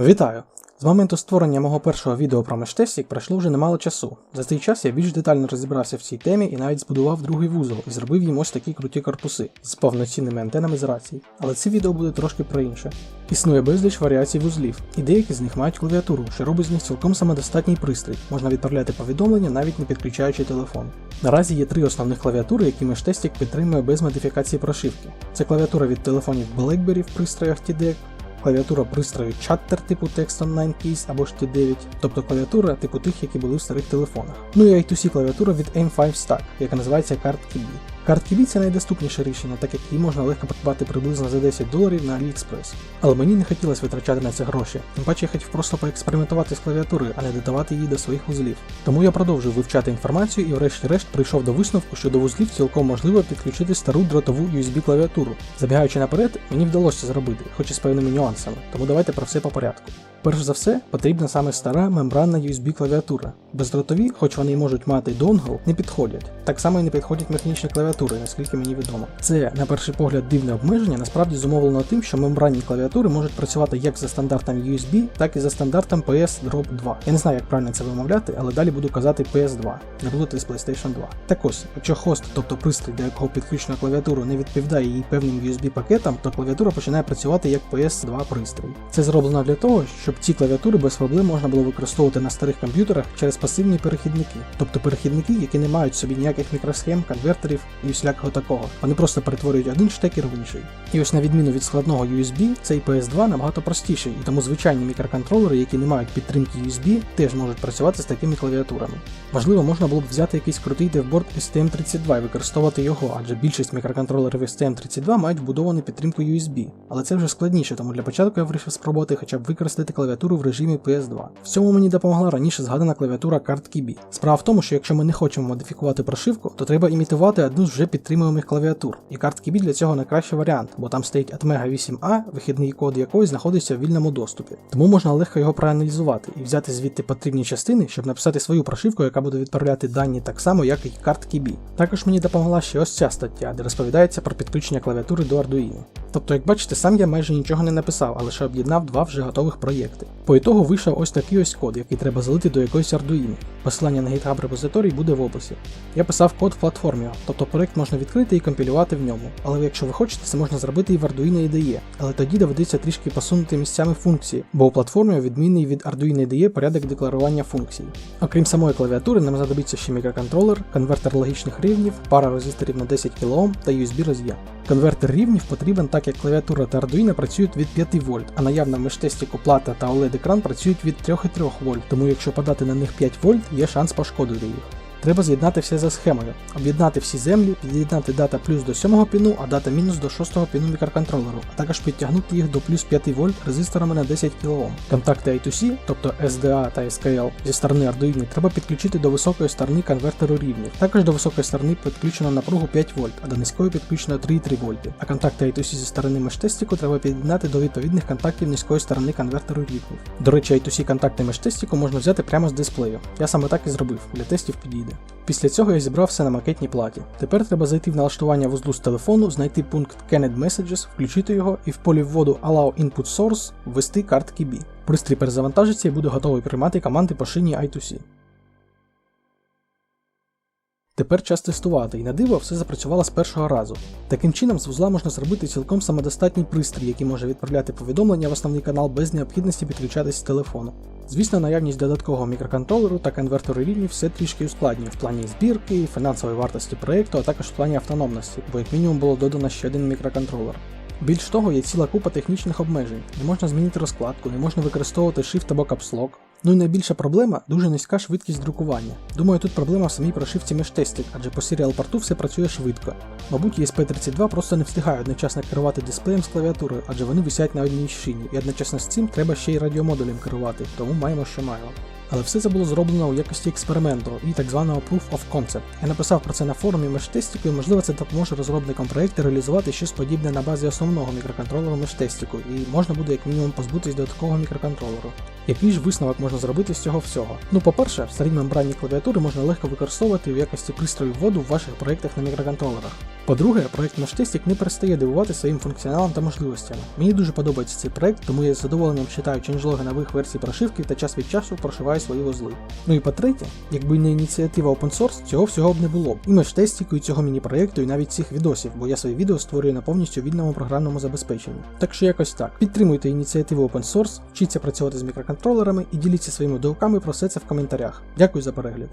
Вітаю! З моменту створення мого першого відео про мештесік пройшло вже немало часу. За цей час я більш детально розібрався в цій темі і навіть збудував другий вузол і зробив їм ось такі круті корпуси з повноцінними антенами з рації. Але це відео буде трошки про інше. Існує безліч варіацій вузлів, і деякі з них мають клавіатуру, що робить з них цілком самодостатній пристрій. Можна відправляти повідомлення, навіть не підключаючи телефон. Наразі є три основних клавіатури, які мештестік підтримує без модифікації прошивки. Це клавіатура від телефонів BlackBerry в пристроях TDEC, клавіатура пристрою Chatter типу Text Online Keys або ж T9, тобто клавіатура типу тих, які були в старих телефонах. Ну і I2C клавіатура від M5 Stack, яка називається CardKey. CardKey це найдоступніше рішення, так як її можна легко придбати приблизно за 10 доларів на AliExpress. Але мені не хотілося витрачати на це гроші, тим паче я хотів просто поекспериментувати з клавіатурою, а не додавати її до своїх вузлів. Тому я продовжив вивчати інформацію і врешті-решт прийшов до висновку, що до вузлів цілком можливо підключити стару дротову USB клавіатуру. Забігаючи наперед, мені вдалося зробити, хоч і з певними нюансами, тому давайте про все по порядку. Перш за все, потрібна саме стара мембранна USB клавіатура. Бездротові, хоч вони й можуть мати донгл, не підходять. Так само і не підходять механічні клавіатури, наскільки мені відомо. Це, на перший погляд, дивне обмеження насправді зумовлено тим, що мембранні клавіатури можуть працювати як за стандартом USB, так і за стандартом PS Drop 2. Я не знаю, як правильно це вимовляти, але далі буду казати PS2, не плутати з PlayStation 2. Так ось, якщо хост, тобто пристрій, до якого підключена клавіатура, не відповідає її певним USB пакетам, то клавіатура починає працювати як PS2 пристрій. Це зроблено для того, щоб ці клавіатури без проблем можна було використовувати на старих комп'ютерах через пасивні перехідники, тобто перехідники, які не мають в собі ніяких мікросхем, конвертерів і всілякого такого. Вони просто перетворюють один штекер в інший. І ось на відміну від складного USB, цей PS2 набагато простіший, і тому звичайні мікроконтролери, які не мають підтримки USB, теж можуть працювати з такими клавіатурами. Можливо, можна було б взяти якийсь крутий девборд STM32 і використовувати його, адже більшість мікроконтролерів STM32 мають вбудовану підтримку USB. Але це вже складніше, тому для початку я вирішив спробувати хоча б використати клавіатуру в режимі PS2. В цьому мені допомогла раніше згадана клавіатура CardKey. Справа в тому, що якщо ми не хочемо модифікувати прошивку, то треба імітувати одну з вже підтримуємих клавіатур. І CardKey для цього найкращий варіант, бо там стоїть Atmega 8A, вихідний код якої знаходиться в вільному доступі. Тому можна легко його проаналізувати і взяти звідти потрібні частини, щоб написати свою прошивку, яка буде відправляти дані так само, як і CardKey. Також мені допомогла ще ось ця стаття, де розповідається про підключення клавіатури до Arduino. Тобто, як бачите, сам я майже нічого не написав, а лише об'єднав два вже готових проєкти. По ітогу вийшов ось такий ось код, який треба залити до якоїсь Arduino. Посилання на GitHub репозиторій буде в описі. Я писав код в платформі, тобто проект можна відкрити і компілювати в ньому. Але якщо ви хочете, це можна зробити і в Arduino IDE. Але тоді доведеться трішки посунути місцями функції, бо у платформі відмінний від Arduino IDE порядок декларування функцій. Окрім самої клавіатури, нам знадобиться ще мікроконтролер, конвертер логічних рівнів, пара резисторів на 10 кОм та USB роз'єм. Конвертер рівнів потрібен так як клавіатура та Arduino працюють від 5 вольт, а наявна в межтестіку плата та OLED екран працюють від 3,3 вольт, тому якщо подати на них 5 вольт, є шанс пошкодити їх. Треба з'єднати все за схемою, об'єднати всі землі, під'єднати дата плюс до 7 піну, а дата мінус до 6 піну мікроконтролеру, а також підтягнути їх до плюс 5 вольт резисторами на 10 кОм. Контакти I2C, тобто SDA та SKL зі сторони Arduino, треба підключити до високої сторони конвертеру рівнів. Також до високої сторони підключено напругу 5 вольт, а до низької підключено 3,3 вольти. А контакти I2C зі сторони межтестіку треба під'єднати до відповідних контактів низької сторони конвертеру рівнів. До речі, I2C контакти межтестіку можна взяти прямо з дисплею. Я саме так і зробив, для тестів підійде. Після цього я зібрав все на макетній платі. Тепер треба зайти в налаштування вузлу з телефону, знайти пункт Canned Messages, включити його і в полі вводу Allow Input Source ввести картки B. Пристрій перезавантажиться і буде готовий приймати команди по шині I2C. Тепер час тестувати, і на диво все запрацювало з першого разу. Таким чином, з вузла можна зробити цілком самодостатній пристрій, який може відправляти повідомлення в основний канал без необхідності підключатись з телефону. Звісно, наявність додаткового мікроконтролеру та конвертеру рівнів все трішки ускладнює в плані збірки, фінансової вартості проєкту, а також в плані автономності, бо як мінімум було додано ще один мікроконтролер. Більш того, є ціла купа технічних обмежень. Не можна змінити розкладку, не можна використовувати Shift або Lock. Ну і найбільша проблема дуже низька швидкість друкування. Думаю, тут проблема в самій прошивці межтестів, адже по серіал порту все працює швидко. Мабуть, ESP32 просто не встигає одночасно керувати дисплеєм з клавіатурою, адже вони висять на одній шині, і одночасно з цим треба ще й радіомодулем керувати, тому маємо, що маємо. Але все це було зроблено у якості експерименту і так званого Proof of Concept. Я написав про це на форумі межтестіку і можливо це допоможе розробникам проєкту реалізувати щось подібне на базі основного мікроконтролеру межтестіку, і можна буде як мінімум позбутись до такого мікроконтролеру. Який ж висновок можна зробити з цього всього? Ну, по-перше, старі мембранні клавіатури можна легко використовувати в якості пристрою вводу в ваших проєктах на мікроконтролерах. По-друге, проект Meshtestic не перестає дивувати своїм функціоналом та можливостями. Мені дуже подобається цей проект, тому я з задоволенням читаю ченджлоги нових версій прошивки та час від часу прошиваю свої вузли. Ну і по-третє, якби не ініціатива Open Source, цього всього б не було. І Meshtestic, і цього міні-проєкту, і навіть цих відосів, бо я свої відео створюю на повністю вільному програмному забезпеченні. Так що якось так. Підтримуйте ініціативу Open Source, вчіться працювати з мікроконтролерами і діліться своїми думками про все це в коментарях. Дякую за перегляд.